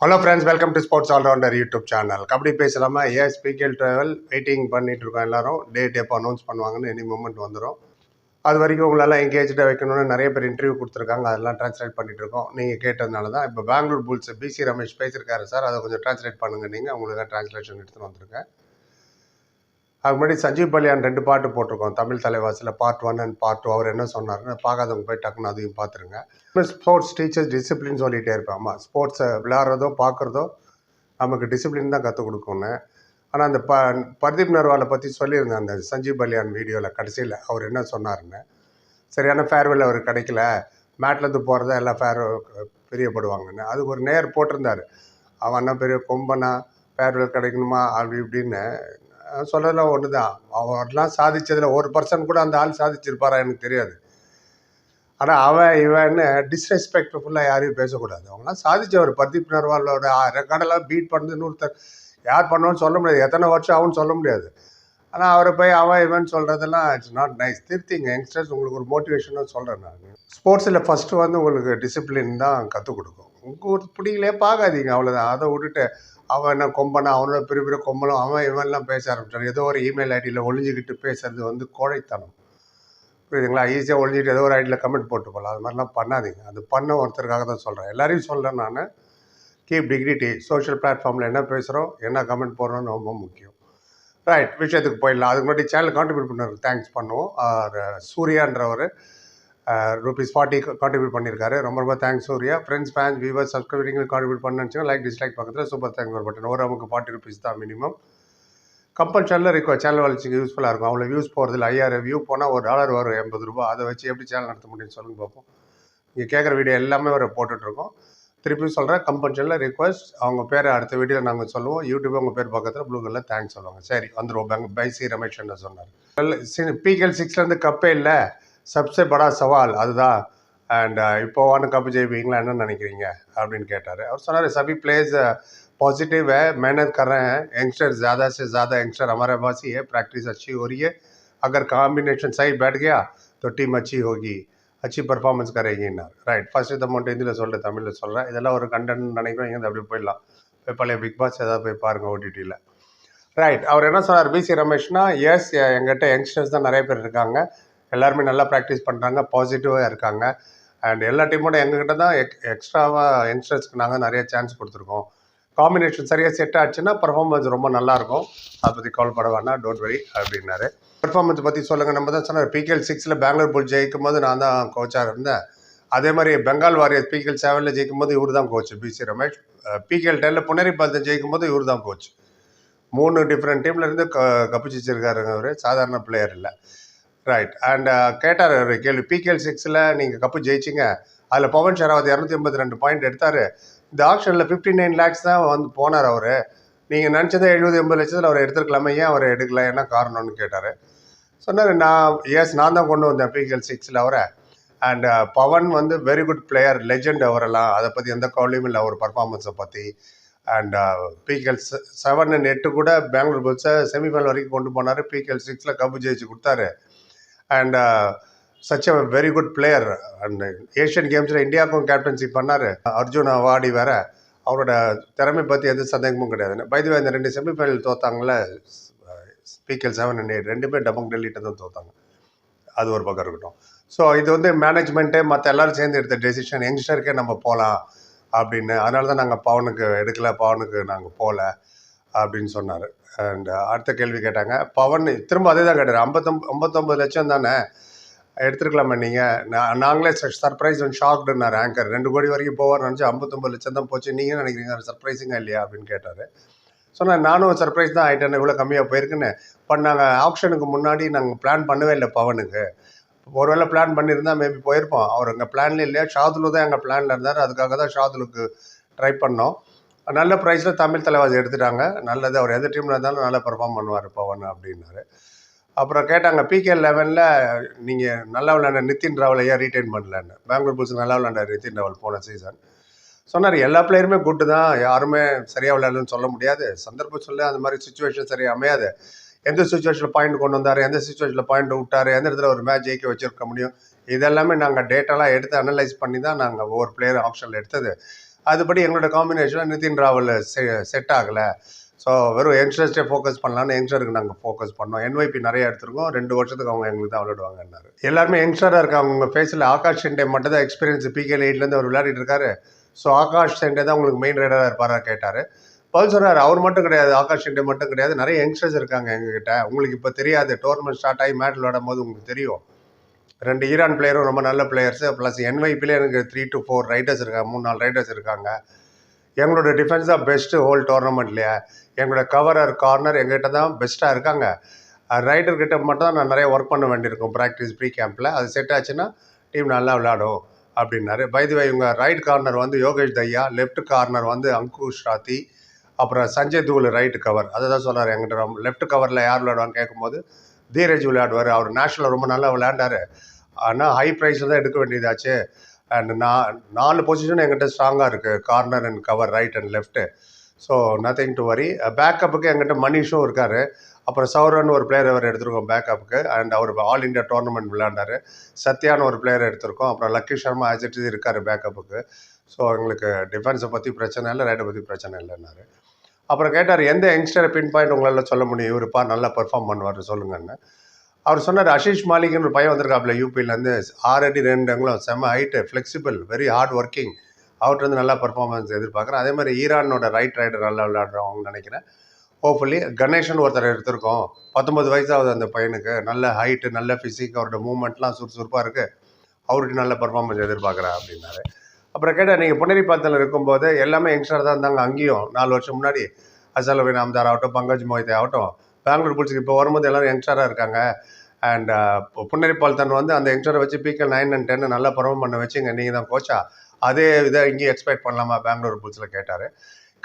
Hello friends welcome to sports allrounder YouTube channel kabaddi பேசலாமா ஏஎஸ் ஸ்பீக்கல் travel waiting பண்ணிட்டு இருக்கோம் எல்லாரும். டேட் எப்போ அனௌன்ஸ் பண்ணுவாங்கன்னு எனி மூமெண்ட் வந்துடும் அது வரைக்கும் உங்களெல்லாம் எங்கேஜ்டாக வைக்கணும்னு நிறைய பேர் இன்டர்வியூ கொடுத்துருக்காங்க. அதெல்லாம் ட்ரான்ஸ்லேட் பண்ணிட்டு இருக்கோம். நீங்கள் கேட்டதுனால தான். இப்போ பெங்களூர் புல்ஸ் பிசி ரமேஷ் பேசியிருக்காரு சார். அதை கொஞ்சம் ட்ரான்ஸ்லேட் பண்ணுங்க. நீங்கள் உங்களுக்கு ட்ரான்ஸ்லேஷன் எடுத்துகிட்டு வந்திருக்கேன். அதுக்கு முன்னாடி சஞ்சீவ் பலியான் ரெண்டு பாட்டு போட்டிருக்கோம். Tamil தலைவாசியில் part one and part two அவர் என்ன சொன்னார்னு பார்க்காதவங்க போய் டக்குன்னு அதையும் பார்த்துருங்க. ஸ்போர்ட்ஸ் டீச்சர்ஸ் டிசிப்ளின் சொல்லிகிட்டே இருப்பேன். ஆமாம் ஸ்போர்ட்ஸை விளையாடுறதோ பார்க்குறதோ நமக்கு டிசிப்ளின் தான் கற்றுக் கொடுக்கும்னு. ஆனால் அந்த ப பர்தீப் நர்வாலை பற்றி சொல்லியிருந்தேன் அந்த சஞ்சீவ் பலியான் வீடியோவில் கடைசியில். அவர் என்ன சொன்னாருன்னு சரியான ஃபேர்வெல் அவர் கிடைக்கல. மேட்லேருந்து போகிறத எல்லாம் ஃபேர் பிரியப்படுவாங்கன்னு. அதுக்கு ஒரு நேர் போட்டிருந்தார். அவன் என்ன பெரிய கொம்பனா ஃபேர்வெல் கிடைக்கணுமா அப்படி இப்படின்னு சொல்கிறதுலாம் ஒன்று தான் அவர்லாம் சாதிச்சதில் ஒரு பர்சன் கூட அந்த ஆள் சாதிச்சிருப்பாரா எனக்கு தெரியாது. ஆனால் அவன் இவன்னு டிஸ்ரெஸ்பெக்ட்ஃபுல்லாக யாரையும் பேசக்கூடாது. அவங்களாம் சாதிச்சவர் பர்தீப் நர்வாலோட ரெக்கார்டெல்லாம் பீட் பண்ணது இன்னொருத்தர் யார் பண்ணோன்னு சொல்ல முடியாது. எத்தனை வருஷம் ஆகும்னு சொல்ல முடியாது. ஆனால் அவரை போய் அவன் இவன் சொல்கிறதெல்லாம் இட்ஸ் நாட் நைஸ் திருத்திங்க யங்ஸ்டர்ஸ் உங்களுக்கு ஒரு மோட்டிவேஷனாக சொல்கிறேன் நான். ஸ்போர்ட்ஸில் ஃபஸ்ட்டு வந்து உங்களுக்கு டிசிப்ளின் தான் கற்றுக் கொடுக்கும். உங்களுக்கு பிடிக்கலையே பார்க்காதீங்க அவ்வளோதான் அதை விட்டுட்டு அவன் என்ன கொம்பனா அவனோட பெரிய பெரிய கொம்பனும் அவன் இவன்லாம் பேச ஆரம்பிச்சான் ஏதோ ஒரு இமெயில் ஐடியில் ஒழிஞ்சிக்கிட்டு பேசுறது வந்து கோழைத்தனம். புரியுதுங்களா? ஈஸியாக ஒழிஞ்சிட்டு ஏதோ ஒரு ஐடியில் கமெண்ட் போட்டு போகலாம் அது மாதிரிலாம் பண்ணாதீங்க. அது பண்ண ஒருத்தருக்காக தான் சொல்கிறேன் எல்லாரையும் சொல்கிறேன் நான். கீப் டிகிரிட்டி சோஷியல் பிளாட்ஃபார்மில் என்ன பேசுகிறோம் என்ன கமெண்ட் போடுறோம்னு ரொம்ப முக்கியம். ரைட் விஷயத்துக்கு போயிடலாம். அதுக்கு முன்னாடி சேனல் கான்ட்ரிபியூட் பண்ணுறதுக்கு தேங்க்ஸ் பண்ணுவோம். சூர்யான்றவர் ருபீஸ் ஃபார்ட்டி கான்ட்ரிபியூட் பண்ணியிருக்காரு ரொம்ப ரொம்ப thanks Surya. Friends fans viewers subscribing contribute பண்ணு லைக் டிஸ்லைக் பக்கத்தில் சூப்பர் தேங்க்ஸ் ஒரு பட்டன் ஒரு நமக்கு ஃபார்ட்டி ருபீஸ் தான் மினிமம் கம்பல்ஷனில் இருக்கோ சேனல் வளர்ச்சிக்கு யூஸ்ஃபுல்லாக இருக்கும். அவ்வளோ வியூஸ் போகிறதுல ஐயாயிரம் வியூ போனால் ஒரு டாலர் வரும் எண்பது ரூபா. அதை வச்சு எப்படி சேனல் நடத்த முடியும்னு சொல்லுங்க பார்ப்போம் நீங்கள் கேட்குற வீடியோ எல்லாமே ஒரு போட்டுட்ருக்கோம். திருப்பியும் சொல்கிறேன் கம்பல்சனில் ரிக்வஸ்ட் அவங்க பேரை அடுத்த வீடியோவில் நாங்கள் சொல்லுவோம். யூடியூப் உங்கள் பேர் பக்கத்தில் ப்ளூ கலரில் தேங்க்ஸ் சொல்லுவாங்க. சரி வந்துடுவோம் பெங்க பைசி ரமேஷ் என்ன சொன்னார். பிகேஎல் சிக்ஸ்லேருந்து கப்பே இல்லை. சப்சே படா சவால் அதுதான் அண்ட் இப்போ வான்னு கப்பு ஜெயிப்பீங்களா என்ன நினைக்கிறீங்க அப்படின்னு கேட்டார் அவர் சொன்னார் சபி பிளேஸ் पॉजिटिव है मेहनत कर रहे हैं यंगस्टर ज़्यादा से ज़्यादा यंगस्टर हमारे पास ही है प्रैक्टिस अच्छी हो रही है अगर कॉम्बिनेशन सही बैठ गया तो टीम अच्छी होगी अच्छी பர்ஃபார்மன்ஸ் கரைகின்னார் ரைட் ஃபர்ஸ்ட் இதை மட்டும் இதில் சொல்கிறேன் தமிழில் சொல்கிறேன் இதெல்லாம் ஒரு கண்டென்ட் நினைக்கிறேன் இங்கே அப்படி போயிடலாம் போய் பழைய பிக் பாஸ் ஏதாவது போய் பாருங்கள் ஓடிடியில் ரைட் அவர் என்ன சொன்னார் பிசி ரமேஷ்னா எஸ் எங்கிட்ட யங்ஸ்டர்ஸ் தான் நிறைய பேர் இருக்காங்க எல்லாருமே நல்லா ப்ராக்டிஸ் பண்ணுறாங்க பாசிட்டிவாக இருக்காங்க. அண்ட் எல்லா டீமோட எங்ககிட்ட தான் எக் எக்ஸ்ட்ராவாக யங்ஸ்டர்ஸ்க்கு நாங்கள் நிறைய சான்ஸ் கொடுத்துருக்கோம். காம்பினேஷன் சரியாக செட் ஆச்சுன்னா பர்ஃபார்மன்ஸ் ரொம்ப நல்லாயிருக்கும் அதை பற்றி கால் பண்ண வேணாம் டோன்ட் வெரி அப்படின்னாரு. பர்ஃபார்மன்ஸ் பற்றி சொல்லுங்கள் நம்ம தான் சொன்னார் பிகேஎல் சிக்ஸில் பெங்களூர் புல் ஜெயிக்கும் போது நான் தான் கோச்சாக இருந்தேன். அதே மாதிரி பெங்கால் வாரியர்ஸ் பிகேஎல் செவனில் ஜெயிக்கும் போது இவர் தான் coach B C Ramesh. PKL டெனில் புனரி பாலத்தை ஜெயிக்கும் போது இவர் தான் கோச் மூணு டிஃப்ரெண்ட் டீம்லேருந்து இருந்து க கப்பிச்சிருக்காருங்க அவர் சாதாரண பிளேயர் இல்லை. ரைட் அண்ட் uh, கேட்டார் ஒரு கேள்வி. பிகேஎல் சிக்ஸில் நீங்கள் கப்பு ஜெயிச்சிங்க. அதில் பவன் ஷராவத் இரநூத்தி ஐம்பத்தி ரெண்டு பாயிண்ட் எடுத்தார். இந்த ஆப்ஷனில் ஃபிஃப்டி நைன் லேக்ஸ் தான் வந்து போனார் அவர். நீங்கள் நினச்சதே எழுபது எண்பது லட்சத்தில் அவர் எடுத்துருக்கலாமே ஏன் அவர் எடுக்கல? என்ன காரணம்னு கேட்டார். சொன்னார் நான் எஸ் நான் தான் கொண்டு வந்தேன் பிகேஎல் சிக்ஸில் அவரை. அண்ட் uh, பவன் வந்து வெரி குட் பிளேயர் லெஜெண்ட் அவரெல்லாம் அதை பற்றி எந்த கவலையும் இல்லை அவர் பர்ஃபார்மன்ஸை பற்றி அண்ட் பிகேஎல் செவன் அண்ட் எட்டு கூட பெங்களூர் புல்ஸை செமிஃபைனல் வரைக்கும் கொண்டு போனார். பிகேஎல் சிக்ஸில் கப்பு ஜெயிச்சு கொடுத்தாரு. And such a very good player and Asian கேம்ஸில் இந்தியாவுக்கும் கேப்டன்சி பண்ணார். அர்ஜுன் அவார்டி வேற. அவரோட திறமை பற்றி எந்த சந்தேகமும் கிடையாது. பைதுவே அந்த ரெண்டு செமிஃபைனல் தோத்தாங்கள பிகேஎல் செவன் அண்ட் எயிட் ரெண்டுமே டபங் டெல்லிட்ட தான் தோத்தாங்க. அது ஒரு பக்கம் இருக்கட்டும். ஸோ இது வந்து மேனேஜ்மெண்ட்டே மற்ற எல்லோரும் சேர்ந்து எடுத்த டெசிஷன் யங்ஸ்டருக்கே நம்ம போகலாம் அப்படின்னு. அதனால தான் நாங்கள் பவனுக்கு எடுக்கல. பவனுக்கு நாங்கள் போகல அப்படின்னு சொன்னார். அண்ட் அடுத்த கேள்வி கேட்டாங்க பவன் திரும்ப அதே தான் கேட்டார் ஐம்பத்தொம்ப ஐம்பத்தொம்பது லட்சம் தானே? எடுத்துருக்கலாமா நீங்கள் நான் நாங்களே சர்ப்ரைஸ் அண்ட் ஷாக்டுனார் ஆங்கர் ரெண்டு கோடி வரைக்கும் போவார் நினச்சி ஐம்பத்தொம்பது லட்சம் தான் போச்சு. நீங்கள் நினைக்கிறீங்க? சர்ப்ரைஸிங்காக இல்லையா? அப்படின்னு கேட்டார். சொன்னேன் நானும் சர்ப்ரைஸ் தான் ஆகிட்டேன் இவ்வளோ கம்மியாக போயிருக்குன்னு. பட் நாங்கள் ஆப்ஷனுக்கு முன்னாடி நாங்கள் பிளான் பண்ணவே இல்லை பவனுக்கு. ஒருவேளை பிளான் பண்ணியிருந்தா மேபி போயிருப்போம். அவர் எங்கள் பிளான்ல இல்லையா? ஷாதுலு தான் எங்கள் பிளானில் இருந்தார். அதுக்காக தான் ஷாதுலுக்கு ட்ரை பண்ணோம். நல்ல ப்ரைஸில் தமிழ் தலைவாசி எடுத்துட்டாங்க. நல்லது அவர் எந்த டீமில் இருந்தாலும் நல்லா பெர்ஃபார்ம் பண்ணுவார் பவன் அப்படின்னாரு. அப்புறம் கேட்டாங்க பிகே லெவனில் நீங்கள் நல்லா விளையாண்ட நித்தின் ராவல் ஏன் ரீட்டைன் பண்ணலன்னு. பெங்களூர் புல்ஸ் நல்லா விளையாண்டார் நிதின் ராவல் போன சீசன் சொன்னார் எல்லா பிளேயருமே குட்டு தான். யாருமே சரியாக விளையாடலன்னு சொல்ல முடியாது. சந்தர்ப்பம் சொல்ல அந்த மாதிரி சுச்சுவேஷன் சரியாக அமையாது. எந்த சுச்சுவேஷனில் பாயிண்ட் கொண்டு வந்தார் எந்த சுச்சுவேஷனில் பாயிண்ட் விட்டார் எந்த இடத்துல ஒரு மேட்ச் ஜெயிக்க வச்சுருக்க முடியும் இதெல்லாமே நாங்கள் டேட்டாலாம் எடுத்து அனலைஸ் பண்ணி தான் நாங்கள் ஒவ்வொரு பிளேயர் ஆப்ஷனில் எடுத்தது. அதுபடி எங்களோட காம்பினேஷன் நிதின் ராவல் செ செட் ஆகலை. ஸோ வெறும் யங்ஸ்டர்ஸ்டே ஃபோக்கஸ் பண்ணலான்னு யங்ஸ்டருக்கு நாங்கள் ஃபோக்கஸ் பண்ணோம். என்ஒய்பி நிறைய எடுத்துருக்கோம். ரெண்டு வருஷத்துக்கு அவங்க எங்களுக்கு தான் விளையாடுவாங்கன்னாரு. எல்லாருமே யங்ஸ்டராக இருக்காங்க. அவங்க ஃபேஸில் ஆகாஷ் சென்டே மட்டும் தான் எக்ஸ்பீரியன்ஸ் பிகே எயிட்லேருந்து அவர் விளையாடிட்டு இருக்காரு. ஸோ ஆகாஷ் சென்டே தான் உங்களுக்கு மெயின் ரைடராக இருப்பாரா கேட்டார். பவுல் அவர் மட்டும் கிடையாது ஆகாஷ் சென்டே மட்டும் கிடையாது. நிறைய யங்ஸ்டர்ஸ் இருக்காங்க எங்ககிட்ட. உங்களுக்கு இப்போ தெரியாது. டோர்னமெண்ட் ஸ்டார்ட் ஆகி மேட் விளையாடும் போது உங்களுக்கு தெரியும். ரெண்டு ஈரான் பிளேயரும் ரொம்ப நல்ல பிளேயர்ஸு ப்ளஸ் என்வைபிலே எனக்கு த்ரீ டு ஃபோர் ரைடர்ஸ் இருக்காங்க மூணு நாலு ரைடர்ஸ் இருக்காங்க. எங்களோட டிஃபென்ஸ் தான் பெஸ்ட்டு ஹோல் டோர்னமெண்ட்லேயே எங்களோட கவரர் கார்னர் எங்கிட்ட தான் பெஸ்ட்டாக இருக்காங்க. ரைடர் கிட்ட மட்டும் தான் நான் நிறைய ஒர்க் பண்ண வேண்டியிருக்கும் ப்ராக்டிஸ் ப்ரீ கேம்பில் அது செட் ஆச்சுன்னா டீம் நல்லா விளையாடும் அப்படின்னாரு. பைதுவை இவங்க ரைட் கார்னர் வந்து யோகேஷ் தையா லெஃப்ட் கார்னர் வந்து அங்குஷ் ராத்தி அப்புறம் சஞ்சய் தூள் ரைட்டு கவர் அதை தான் சொல்கிறார் எங்கிட்ட ரொம்ப. லெஃப்ட் கவரில் யார் விளையாடுவான்னு கேட்கும்போது தீரஜ் விளையாடுவார். அவர் நேஷனலில் ரொம்ப நல்லா விளையாண்டாரு. ஆனால் ஹை ப்ரைஸில் தான் எடுக்க வேண்டியதாச்சு. அண்ட் நான் நாலு பொசிஷன் எங்கிட்ட ஸ்ட்ராங்காக இருக்குது corner and cover right and left so nothing to worry பேக்கப்புக்கு எங்கிட்ட மனிஷும் இருக்கார். அப்புறம் சௌரன் ஒரு பிளேயர் அவர் எடுத்திருக்கோம் பேக்கப்புக்கு அண்ட் அவர் ஆல் இண்டியா டோர்னமெண்ட் விளையாண்டார். சத்யான்னு ஒரு பிளேயர் எடுத்திருக்கோம். அப்புறம் லக்கி சர்மா ஆசிட்டு இருக்கார் பேக்கப்புக்கு ஸோ எங்களுக்கு டிஃபென்ஸை பற்றி பிரச்சனை இல்லை ரைட்டை பற்றி பிரச்சனை இல்லைன்னாரு. அப்புறம் கேட்டார் எந்த யங்ஸ்டரை பின் பாயிண்ட் உங்களால் சொல்ல முடியும்? இவருப்பா நல்லா பெர்ஃபார்ம் பண்ணுவார் சொல்லுங்கன்னு. அவர் சொன்னார் அஷிஷ் மாலிக்னு ஒரு பையன் வந்திருக்காப்புல யூபியிலேருந்து ஆறு அடி ரெண்டு அங்குலம் செம்ம height flexible very hard working அவர்கிட்ட வந்து நல்லா பர்ஃபார்மன்ஸ் எதிர்பார்க்குறேன். அதே மாதிரி ஈரானோட ரைட் ரைடர் நல்லா விளையாடுறவங்க நினைக்கிறேன். ஹோப்ஃபுல்லி கணேஷன் ஒருத்தர் எடுத்திருக்கோம். பத்தொம்பது வயசாகுது அந்த பையனுக்கு. நல்ல ஹைட்டு நல்ல ஃபிசிக் அவரோட மூமெண்ட்லாம் சுறுசுறுப்பாக இருக்குது அவருக்கு நல்ல பர்ஃபார்மன்ஸ் எதிர்பார்க்குறேன் அப்படின்னாரு. அப்புறம் கேட்டால் நீங்கள் புனரி இருக்கும்போது எல்லாமே யங்ஸ்டர் தான் இருந்தாங்க அங்கேயும் நாலு வருஷம் முன்னாடி. அசல் அம்தார் ஆகட்டும் பங்கஜ் மோஹித் ஆகட்டும் பெங்களூர் புல்ஸுக்கு இப்போ வரும்போது எல்லோரும் யங்ஸ்டராக இருக்காங்க. அண்ட் புன்னரிப்பால் தன் வந்து அந்த யங்ஸ்டரை வச்சு பிகே நைன் அண்ட் டென் நல்லா பர்ஃபார்ம் பண்ண வச்சுங்க நீங்கள் தான் கோச்சா அதே இதை இங்கேயும் எக்ஸ்பெக்ட் பண்ணலாமா பெங்களூர் புல்ஸில் கேட்டார்.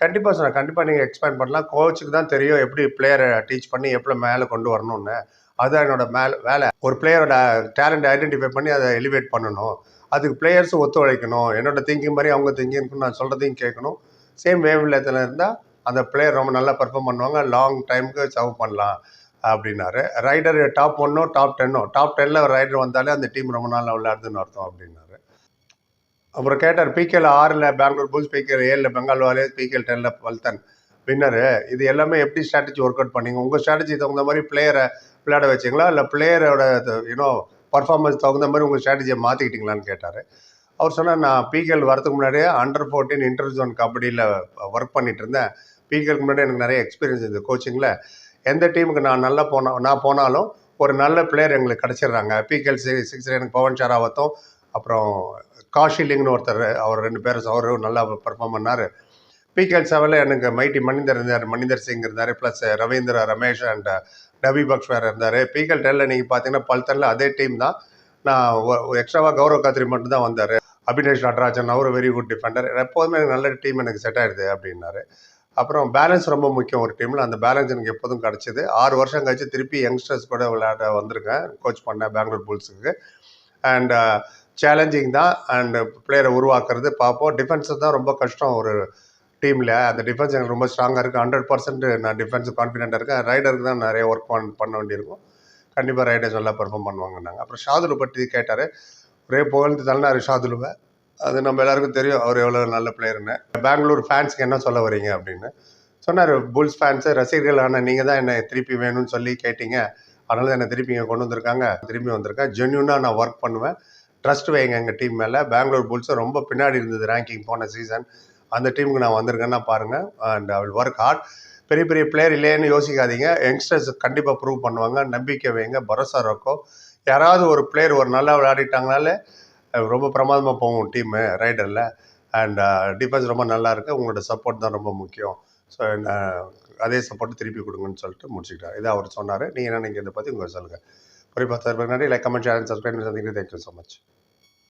கண்டிப்பாக சொன்னேன் கண்டிப்பாக நீங்கள் எக்ஸ்பேண்ட் பண்ணலாம். கோச்சுக்கு தான் தெரியும் எப்படி பிளேயரை டீச் பண்ணி எப்படி மேலே கொண்டு வரணும்னு. அதுதான் என்னோட மேலே வேலை. ஒரு பிளேயரோட டேலண்ட் ஐடென்டிஃபை பண்ணி அதை எலிவேட் பண்ணணும். அதுக்கு பிளேயர்ஸும் ஒத்துழைக்கணும். என்னோட திங்கிங் மாதிரி அவங்க திங்கிங்க்கு நான் சொல்கிறதையும் கேட்கணும். சேம் வேவ் லெத்தில் இருந்தால் அந்த பிளேயர் ரொம்ப நல்லா பர்ஃபார்ம் பண்ணுவாங்க. லாங் டைமுக்கு சர்வ் பண்ணலாம் அப்படின்னாரு. ரைடர் டாப் ஒன்னோ டாப் டென்னோ டாப் டென்னில் ஒரு ரைடர் வந்தாலே அந்த டீம் ரொம்ப நாள் விளையாடுதுன்னு அர்த்தம் அப்படின்னாரு. அப்புறம் கேட்டார் பிகேல ஆறில் பெங்களூர் புல்ஸ் பிகேல் ஏழில் பெங்கால் வாலியர்ஸ் பிகேல் டென்னில் பல்தன் வின்னரு இது எல்லாமே எப்படி ஸ்ட்ராட்டஜி ஒர்க் அவுட் பண்ணீங்க? உங்கள் ஸ்ட்ராட்டஜி தகுந்த மாதிரி பிளேயரை விளையாட வச்சிங்களா? இல்லை பிளேயரோட யூனோ பர்ஃபார்மன்ஸ் தகுந்த மாதிரி உங்கள் ஸ்ட்ராட்டஜியை மாற்றிக்கிட்டீங்களான்னு கேட்டார். அவர் சொன்னார் நான் பிகேல் வரதுக்கு முன்னாடியே அண்டர் ஃபோர்டீன் இன்டர் ஜோன் கபடியில் ஒர்க் பண்ணிட்டு இருந்தேன். பிகேலுக்கு முன்னாடி எனக்கு நிறைய எக்ஸ்பீரியன்ஸ் இருந்தது கோச்சிங்கில் எந்த டீமுக்கு நான் நல்லா போனால் நான் போனாலும் ஒரு நல்ல பிளேயர் எங்களுக்கு கிடச்சிடுறாங்க. பிகேஎல் சிக்ஸ் சிக்ஸ் எனக்கு பவன் ஷராவத்தும் அப்புறம் காஷிலிங்னு ஒருத்தர் அவர் ரெண்டு பேரும் அவரும் நல்லா பர்ஃபார்ம் பண்ணார். பிகேஎல் செவனில் எனக்கு மைட்டி மணிந்தர் இருந்தார் மணிந்தர் சிங் இருந்தார் ப்ளஸ் ரவீந்திர ரமேஷ் அண்ட் டபி பக்ஷ் வேறு இருந்தார். பிகேஎல் டெல்லில் நீங்கள் பார்த்தீங்கன்னா பல்தனில் அதே டீம் தான். நான் எக்ஸ்ட்ராவாக கௌரவ் கத்ரி மட்டும்தான் வந்தார். அபினேஷ் நடராஜன் அவர் வெரி குட் டிஃபெண்டர் எப்போதுமே எனக்கு நல்ல டீம் எனக்கு செட் ஆகிடுது அப்படின்னாரு. அப்புறம் பேலன்ஸ் ரொம்ப முக்கியம் ஒரு டீமில் அந்த பேலன்ஸ் எனக்கு எப்போதும் கிடச்சிது. ஆறு வருஷம் கழிச்சு திருப்பி யங்ஸ்டர்ஸ் கூட விளையாட வந்திருக்கேன். கோச் பண்ணேன் பெங்களூர் புல்ஸுக்கு அண்ட் சேலஞ்சிங் தான். அண்டு பிளேயரை உருவாக்குறது. பார்ப்போம். டிஃபென்ஸு தான் ரொம்ப கஷ்டம். ஒரு டீமில் அந்த டிஃபென்ஸ் எனக்கு ரொம்ப ஸ்ட்ராங்காக இருக்குது ஹண்ட்ரட் பர்சன்ட் நான் டிஃபென்ஸ் கான்ஃபிடென்ட்டாக இருக்கேன். ரைடருக்கு தான் நிறைய ஒர்க் பண்ண பண்ண வேண்டியிருக்கும். கண்டிப்பாக ரைடர்ஸ் நல்லா பெர்ஃபார்ம் பண்ணுவாங்கன்னாங்க. அப்புறம் ஷாதுலு பற்றி கேட்டார். ஒரே புகழ்ந்து தள்ளினார் ஷாதுலுவை. அது நம்ம எல்லாருக்கும் தெரியும். அவர் எவ்வளோ நல்ல பிளேயர்னு பெங்களூர் ஃபேன்ஸ்க்கு என்ன சொல்ல வரீங்க அப்படின்னு. சொன்னார் புல்ஸ் ஃபேன்ஸு ரசிகர்கள் ஆனால் நீங்கள் தான் என்னை திருப்பி வேணும்னு சொல்லி கேட்டீங்க. அதனால தான் என்னை திருப்பி இங்கே கொண்டு வந்திருக்காங்க. திரும்பி வந்திருக்கேன் ஜென்யூனாக நான் ஒர்க் பண்ணுவேன். ட்ரஸ்ட் வைங்க எங்கள் டீம் மேலே. பெங்களூர் புல்ஸும் ரொம்ப பின்னாடி இருந்தது ரேங்கிங் போன சீசன் அந்த டீமுக்கு நான் வந்திருக்கேன்னா பாருங்கள் and I will work hard பெரிய பெரிய பிளேயர் இல்லைன்னு யோசிக்காதீங்க. யங்ஸ்டர்ஸ் கண்டிப்பாக ப்ரூவ் பண்ணுவாங்க. நம்பிக்கை வைங்க. பரோசா இருக்கோ யாராவது ஒரு பிளேயர் ஒரு நல்லா விளையாடிட்டாங்கனாலே ரொம்ப பிரமாதமாக போகும் டீமு ரைடரில் அண்ட் டிஃபென்ஸ் ரொம்ப நல்லா இருக்குது உங்களோட சப்போர்ட் தான் ரொம்ப முக்கியம். ஸோ uh, அதே சப்போர்ட் திருப்பி கொடுங்கன்னு சொல்லிட்டு முடிச்சுக்கிட்டார் இதை அவர் சொன்னார். நீங்கள் என்ன நீங்கள் இதை பற்றி உங்களுக்கு சொல்லுங்கள் குறிப்பாக சார் நன்றி. லைக் கமெண்ட் ஷேர் சப்ஸ்கிரைப் சந்திக்கிறேன் தேங்க்யூ ஸோ மச்